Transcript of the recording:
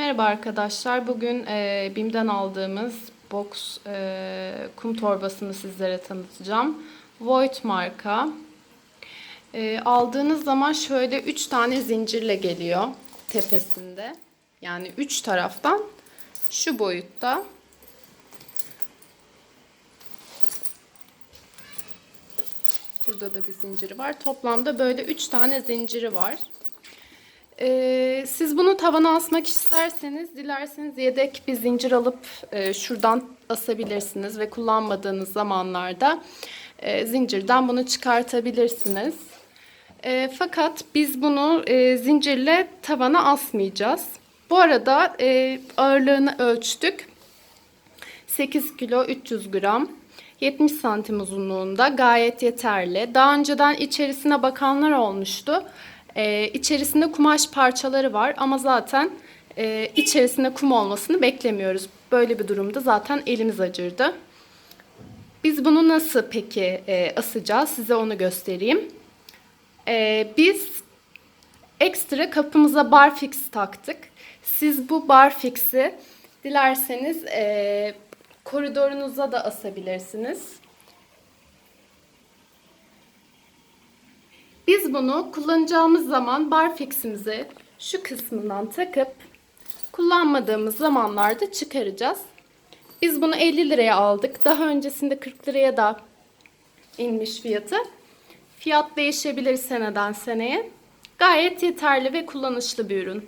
Merhaba arkadaşlar. Bugün e, BİM'den aldığımız box e, kum torbasını sizlere tanıtacağım. Void marka. E, aldığınız zaman şöyle 3 tane zincirle geliyor tepesinde. Yani 3 taraftan şu boyutta. Burada da bir zinciri var. Toplamda böyle 3 tane zinciri var. Ee, siz bunu tavana asmak isterseniz, dilerseniz yedek bir zincir alıp e, şuradan asabilirsiniz ve kullanmadığınız zamanlarda e, zincirden bunu çıkartabilirsiniz. E, fakat biz bunu e, zincirle tavana asmayacağız. Bu arada e, ağırlığını ölçtük. 8 kilo 300 gram. 70 santim uzunluğunda gayet yeterli. Daha önceden içerisine bakanlar olmuştu. Ee, içerisinde kumaş parçaları var ama zaten e, içerisinde kum olmasını beklemiyoruz. Böyle bir durumda zaten elimiz acırdı. Biz bunu nasıl peki e, asacağız? Size onu göstereyim. E, biz ekstra kapımıza barfix taktık. Siz bu barfix'i dilerseniz e, koridorunuza da asabilirsiniz. Biz bunu kullanacağımız zaman barfix'imizi şu kısmından takıp kullanmadığımız zamanlarda çıkaracağız. Biz bunu 50 liraya aldık. Daha öncesinde 40 liraya da inmiş fiyatı. Fiyat değişebilir seneden seneye. Gayet yeterli ve kullanışlı bir ürün.